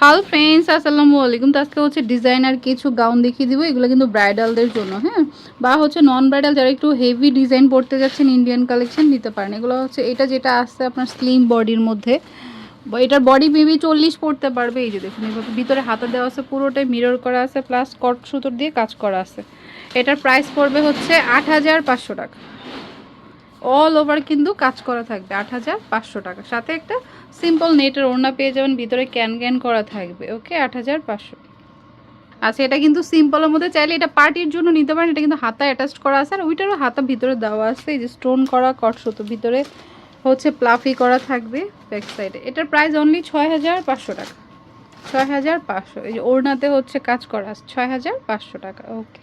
হাল ফ্রেন্ডস, আসসালামু আলাইকুম। তো আজকে হচ্ছে ডিজাইনার কিছু গাউন দেখিয়ে দিব, এগুলো কিন্তু ব্রাইডালদের জন্য হ্যাঁ? বা হচ্ছে নন ব্রাইডাল যারা একটু হেভি ডিজাইন পড়তে যাচ্ছেন ইন্ডিয়ান কালেকশন নিতে পারেন। এগুলো হচ্ছে, এটা যেটা আসছে আপনার স্লিম বডির মধ্যে এটার বডি বেবি চল্লিশ পড়তে পারবে, এই যে দেখুন ভিতরে হাতে দেওয়া আছে, পুরোটাই মিরর করা আছে প্লাস কট সুতোর দিয়ে কাজ করা আছে। এটার প্রাইস পড়বে হচ্ছে আট হাজার পাঁচশো টাকা। অল ওভার কিন্তু কাজ করা থাকবে, আট হাজার পাঁচশো টাকা। সাথে একটা সিম্পল নেটের ওড়না পেয়ে যাবেন, ভিতরে ক্যান ক্যান করা থাকবে ওকে আট হাজার পাঁচশো। আচ্ছা এটা কিন্তু সিম্পলের মধ্যে চাইলে এটা পার্টির জন্য নিতে পারেন, এটা কিন্তু হাতা অ্যাটাচ করা আছে, আর ওইটারও হাতা ভিতরে দেওয়া আছে, এই যে স্টোন করা কট সুতো ভিতরে হচ্ছে প্লাফি করা থাকবে ব্যাক সাইডে এটার প্রাইস অনলি ছয় হাজার পাঁচশো টাকা। ছয় হাজার পাঁচশো, এই যে ওড়নাতে হচ্ছে কাজ করা আছে, ছয় হাজার পাঁচশো টাকা ওকে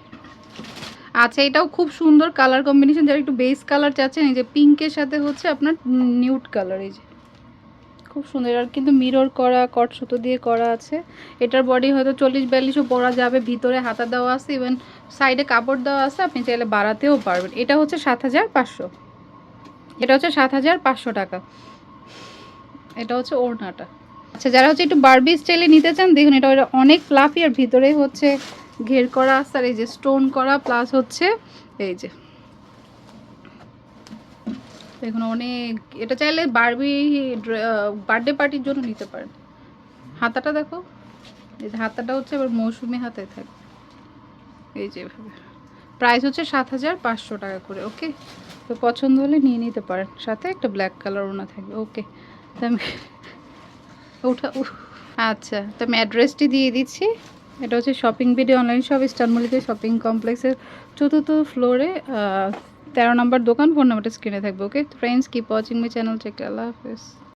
আচ্ছা এটাও খুব সুন্দর কালার কম্বিনেশন যারা একটু বেস কালার চাচ্ছেন, এই যে পিঙ্কের সাথে হচ্ছে আপনার নিউড কালার এই যে। খুব সুন্দর, আর কিন্তু মিরর করা কট সুতো দিয়ে করা আছে। এটার বডি হয়তো চল্লিশ বিয়াল্লিশও পরা যাবে, ভিতরে হাতা দেওয়া আছে ইভেন সাইডে কাপড় দেওয়া আছে, আপনি চাইলে বাড়াতেও পারবেন। এটা হচ্ছে সাত হাজার পাঁচশো। এটা হচ্ছে সাত হাজার পাঁচশো টাকা। এটা হচ্ছে ওড়নাটা। আচ্ছা যারা হচ্ছে একটু বারবি স্টাইলে নিতে চান, দেখুন, এটা অনেক ফ্লাফি আর ভিতরে হচ্ছে ঘের করা আছে আর এই যে স্টোন করা প্লাস হচ্ছে এই যে। দেখুন অনেক এটা চাইলে বারবি বার্থডে পার্টির জন্য নিতে পারেন। হাতাটা দেখো এই যে হাতাটা হচ্ছে এবার মৌসুমি হাতে থাকে এই যে এভাবে। প্রাইস হচ্ছে সাত হাজার পাঁচশো টাকা করে ওকে তো পছন্দ হলে নিয়ে নিতে পারেন। সাথে একটা ব্ল্যাক কালার ওনা থাকবে ওকে তো আমি উহ, আচ্ছা তো আমি অ্যাড্রেসটি দিয়ে দিচ্ছি। এটা হচ্ছে শপিং ভিডিও অনলাইন শপ স্টানমলিতে শপিং কমপ্লেক্সের চতুর্থ ফ্লোরে তেরো নম্বর দোকান ফোন নাম্বারটা স্ক্রিনে থাকবে okay friends keep watching my channel check আল্লাহ হাফেজ।